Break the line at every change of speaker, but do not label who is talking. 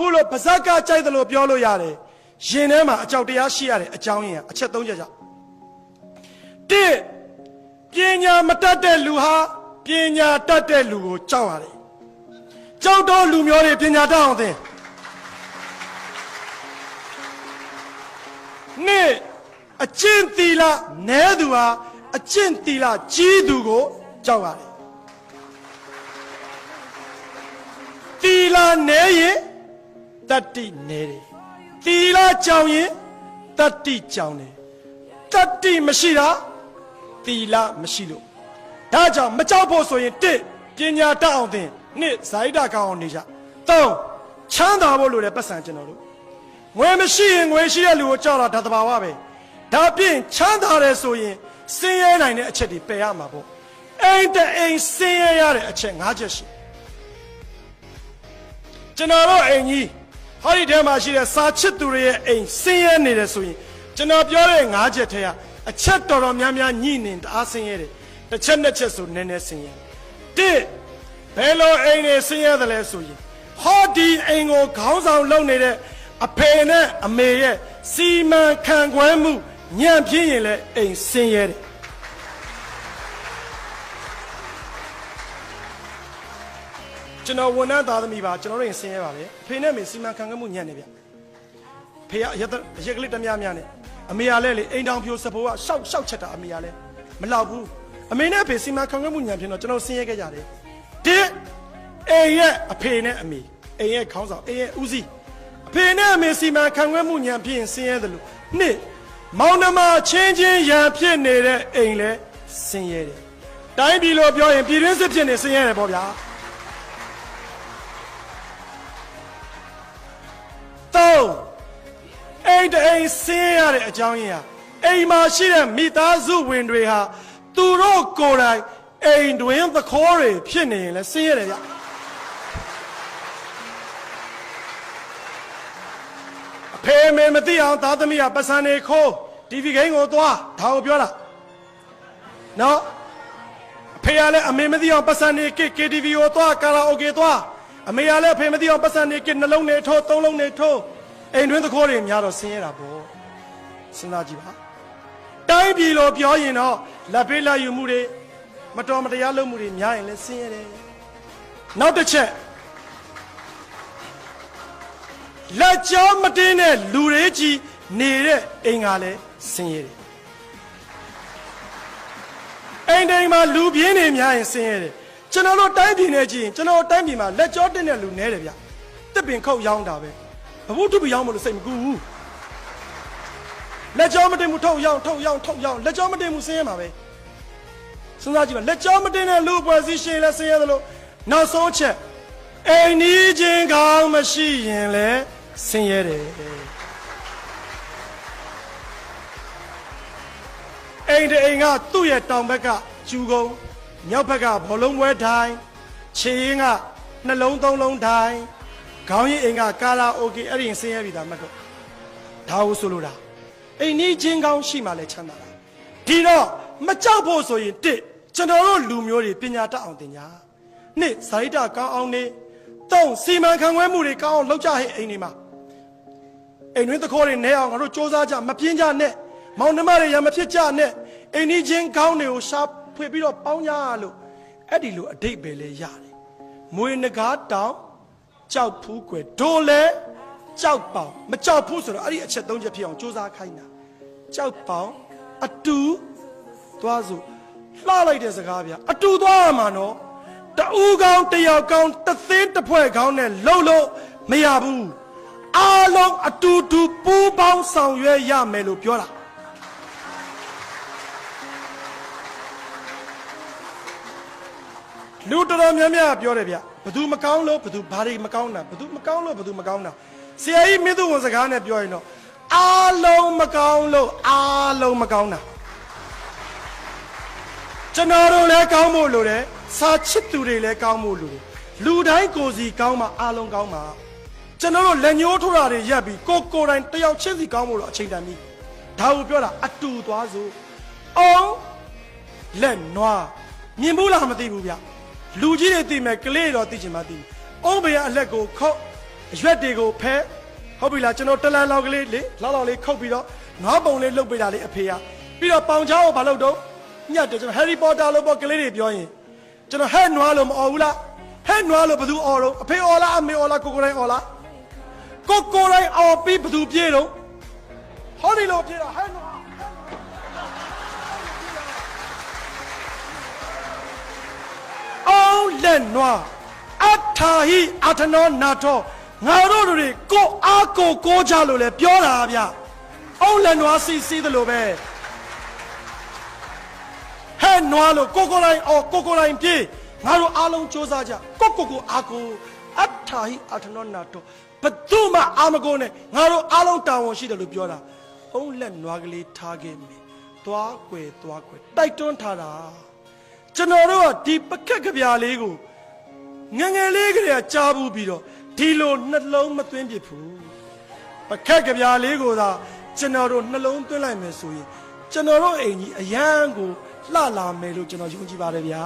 ဖို့လို့ပါဇက်ကကြိုက်တယ်လို့ပြောလို့ရတယ်ရင်ထဲမှာအကြောက်တရားရှိရတဲ့အကြောင်းရင်းကအချက်၃ချက်ကြောင့်တစ်ပညာမတတ်တဲ့လူဟာပညာတတ်တဲ့လူကိုကြောက်ရတယ်ကြောက်တော့လူမျိုးတွေပညာတတ်အောင်သင်နှစ်အကျင့်သီလနည်းသူဟာအကျင့်သီလကြီးသူကိုကြောက်ရတယ်သီလနည်းရင် တတ္တိနည်းတယ်သီလကြောင်ရင်တတ္တိကြောင်တယ်တတ္တိမရှိတာသီလမရှိလို့ဒါကြောင့်မကြောက်ဖို့ဆိုရင်တစ်ပညာတတ်အောင်သင်နှစ်ဇာတိတကောင်းအောင်နေကြသုံးချမ်းသာဖို့လိုတယ်ပတ်စံကျွန်တော်တို့ငွေမရှိရင်ငွေရှိတဲ့လူကိုကြောက်တာဒါတဘာဝပဲဒါပြင်ချမ်းသာတယ်ဆိုရင်စင်းရဲနိုင်တဲ့အချက်တွေပယ်ရမှာပေါ့အိမ်တအိမ်စင်းရဲရတဲ့အချက်၅ချက်ရှိကျွန်တော်တို့အိမ်ကြီး ဟောဒီထဲမှာရှိတဲ့စာချစ်သူတွေရဲ့အိမ်ဆင်းရဲနေတယ်ဆိုရင်ကျွန်တော်ပြောတဲ့၅ချက်ထဲကအချက်တော်တော်များများညှိနေတအားဆင်းရဲတယ်တစ်ချက်နှစ်ချက်ဆိုနည်းနည်းဆင်းရဲတစ်ဘယ်လိုအိမ်တွေဆင်းရဲတယ်လဲဆိုရင်ဟောဒီအိမ်ကိုခေါင်းဆောင်လုပ်နေတဲ့အဖေနဲ့အမေရဲ့စီမံခန့်ခွဲမှုညံ့ပြင်းရင်လည်းအိမ်ဆင်းရဲတယ် ကျွန်တော်ဝန်ထမ်းသားသမီးပါကျွန်တော်တို့ရင်ဆင်းရဲပါပဲဖေနဲ့မေစီမံခန့်ခွဲမှုညံ့နေဗျဖေကရက်ရက်ကလေးတများများနဲ့အမေကလည်းလေအိမ်တောင်ပြိုစဖိုးကရှောက်ရှောက်ချက်တာအမေကလည်းမလောက်ဘူးအမေနဲ့အဖေစီမံခန့်ခွဲမှုညံ့ဖြစ်တော့ကျွန်တော်ဆင်းရဲခဲ့ကြတယ်တစ်အိမ်ရဲ့အဖေနဲ့အမေအိမ်ရဲ့ခေါင်းဆောင်အိမ်ရဲ့ဦးစီးအဖေနဲ့အမေစီမံခန့်ခွဲမှုညံ့ဖြစ်ရင်ဆင်းရဲတယ်လို့နှစ်မောင်နှမချင်းချင်းရံဖြစ်နေတဲ့အိမ်လဲဆင်းရဲတယ်တိုင်းပြည်လို့ပြောရင်ပြည်တွင်းစစ်ဖြစ်နေဆင်းရဲတယ်ပေါ့ဗျာ သုံးအိမ်တအိမ်ဆင်းရတဲ့အကြောင်းရင်းဟာအိမ်မှာရှိတဲ့မိသားစုဝင်တွေဟာသူတို့ကိုယ်တိုင်အိမ်တွင်သခိုးတွေဖြစ်နေရင်လည်းဆင်းရဲတယ်ဗျအဖေမေမသိအောင်သားသမီးကပတ်စံနေခိုး TV ဂိမ်းကိုသွားဒါကိုပြောတာနော်အဖေကလည်းအမေမသိအောင်ပတ်စံနေက KTV ကိုသွားကာလာအိုကေသွားအမေကလည်းအဖေမသိအောင်ပတ်စံနေကနှလုံးနေထိုးသုံးလုံးနေထိုး အိမ်တွင်းသခိုးတွေများတော့ဆင်းရဲတာပေါ့စဉ်းစားကြည့်ပါတိုင်းပြည်လိုပြောရင်တော့လက်ပေးလက်ယူမှုတွေမတော်မတရားလုပ်မှုတွေများရင်လည်းဆင်းရဲတယ်နောက်တစ်ချက်လက်ကြောမတင်းတဲ့လူတွေကြီးနေတဲ့အိမ်ကလည်းဆင်းရဲတယ်အိမ်တိုင်းမှာလူပြင်းနေများရင်ဆင်းရဲတယ်ကျွန်တော်တို့တိုင်းပြည်နဲ့ကြည့်ရင်ကျွန်တော်တို့တိုင်းပြည်မှာလက်ကြောတင်းတဲ့လူနဲတယ်ဗျတစ်ပင်ခုတ်ရောင်းတာပဲ ဘဝတုပ္ပရောင်းမလို့စိတ်မကူဘူးလက်ကြောမတင်ဘူးထုတ်ရောင်းထုတ်ရောင်းထုတ်ရောင်းလက်ကြောမတင်ဘူးဆင်းရဲမှာပဲစဉ်းစားကြည့်ပါလက်ကြောမတင်တဲ့လူပွဲစည်းရှင်လဲဆင်းရဲသလိုနောက်ဆုံးချက်အိမ်နီးချင်းကောင်းမရှိရင်လည်းဆင်းရဲတယ်အိမ်တအိမ်ကသူ့ရဲ့တောင်ဘက်ကကျူကုန်းမြောက်ဘက်ကဘောလုံးပွဲထိုင်ခြေရင်းကနှလုံးသုံးလုံးထိုင် ခေါင်းရင်းအိမ်ကကာလာအိုကေအဲ့ဒီရင်ဆင်းရဲပြီသားမှတ်တော့ဒါကိုဆိုလိုတာအိမ်ကြီးချင်းကောင်းရှိမှလည်းချမ်းသာတာဒီတော့မကြောက်ဖို့ဆိုရင်တစ်ကျွန်တော်တို့လူမျိုးတွေပညာတတ်အောင်တင်ညာနှစ်ဇာတိတကောင်းအောင်နေသုံးစီမံခန့်ခွဲမှုတွေကောင်းအောင်လုပ်ကြဟဲ့အိမ်တွေမှာအိမ်တွင်းသခိုးတွေနဲအောင်ငါတို့စ조사ကြမပြင်းကြနဲ့မောင်နှမတွေရမဖြစ်ကြနဲ့အိမ်ကြီးချင်းကောင်းတွေကိုရှာဖွေပြီးတော့ပေါင်းကြလို့အဲ့ဒီလိုအတိတ်ပဲလဲရတယ်မွေနဂါတောင် ကြောက်ဖူးကွယ်ဒိုလဲကြောက်ပေါင်မကြောက်ဘူးဆိုတော့အဲ့ဒီအချက်သုံးချက်ဖြစ်အောင်စ조사ခိုင်းတာကြောက်ပေါင်အတူသွားစုလှလိုက်တဲ့စကားဗျအတူသွားရမှာနော်တူကောင်းတယောက်ကောင်းတစ်သင်းတစ်ဖွဲ့ကောင်းနဲ့လှုပ်လို့မရဘူးအားလုံးအတူတူပူးပေါင်းဆောင်ရွက်ရမယ်လို့ပြောတာလူတော်တော်များများပြောတယ်ဗျ ဘသူမကောင်းလို့ဘသူဘာတွေမကောင်းတာဘသူမကောင်းလို့ဘသူမကောင်းတာဆရာကြီးမင်းသူဝန်စကားနဲ့ပြောရင်တော့အားလုံးမကောင်းလို့အားလုံးမကောင်းတာကျွန်တော်တို့လည်းကောင်းဖို့လိုတယ်စာချစ်သူတွေလည်းကောင်းဖို့လိုတယ်လူတိုင်းကိုယ်စီကောင်းမှအားလုံးကောင်းမှာကျွန်တော်တို့လက်ညှိုးထိုးတာတွေရက်ပြီးကိုကိုယ်တိုင်တယောက်ချင်းစီကောင်းဖို့တော့အချိန်တန်ပြီဒါကိုပြောတာအတူသွားစို့အောင်လက်နွားမြင်ဘူးလားမသိဘူးဗျ လူကြီးတွေသိမယ်ကလေးတော့သိချင်မှသိမယ်အုံးဘေကအလက်ကိုခုတ်အရွက်တွေကိုဖဲဟုတ်ပြီလားကျွန်တော်တလန်လောက်ကလေးလေလောက်လောက်လေးခုတ်ပြီးတော့ငါးပုံလေးလှုပ်ပေးတာလေးအဖေကပြီးတော့ပေါင်ချောင်းကိုမလုပ်တော့ညတ်တယ်ကျွန်တော်ဟယ်ရီပေါ်တာလို့ပေါ့ကလေးတွေပြောရင်ကျွန်တော်ဟဲ့နွားလို့မအော်ဘူးလားဟဲ့နွားလို့ဘသူအော်တော့အဖေအော်လားအမေအော်လားကိုကိုတိုင်းအော်လားကိုကိုတိုင်းအော်ပြီးဘသူပြေတော့ဟောဒီလိုပြေတော့ဟဲ့နွား င်လက်နွားအထာဟိအထနောနာထောငါတို့တို့တွေကိုအားကိုကိုကြလို့လဲပြောတာဗျအောင်လက်နွားစီစီတယ်လို့ပဲဟဲ့နွားလို့ကိုကိုတိုင်းအော်ကိုကိုတိုင်းပြေးငါတို့အားလုံးစူးစမ်းကြကိုကိုကိုအားကိုအထာဟိအထနောနာထောဘသူမှအာမကိုနဲ့ငါတို့အားလုံးတာဝန်ရှိတယ်လို့ပြောတာအောင်လက်နွားကလေးထားခဲ့မယ်သွားွယ်သွားွယ်တိုက်တွန်းထားတာ ကျွန်တော်တို့ကဒီပကက်ကဗျာလေးကိုငယ်ငယ်လေးကလေးကကြားဘူးပြီးတော့ဒီလိုနှလုံးမသွင်းပြဘူးပကက်ကဗျာလေးကိုသာကျွန်တော်တို့နှလုံးသွင်းလိုက်မယ်ဆိုရင်ကျွန်တော်တို့အိမ်ကြီးအရန်ကိုလှလာမယ်လို့ကျွန်တော်ယုံကြည်ပါတယ်ဗျာ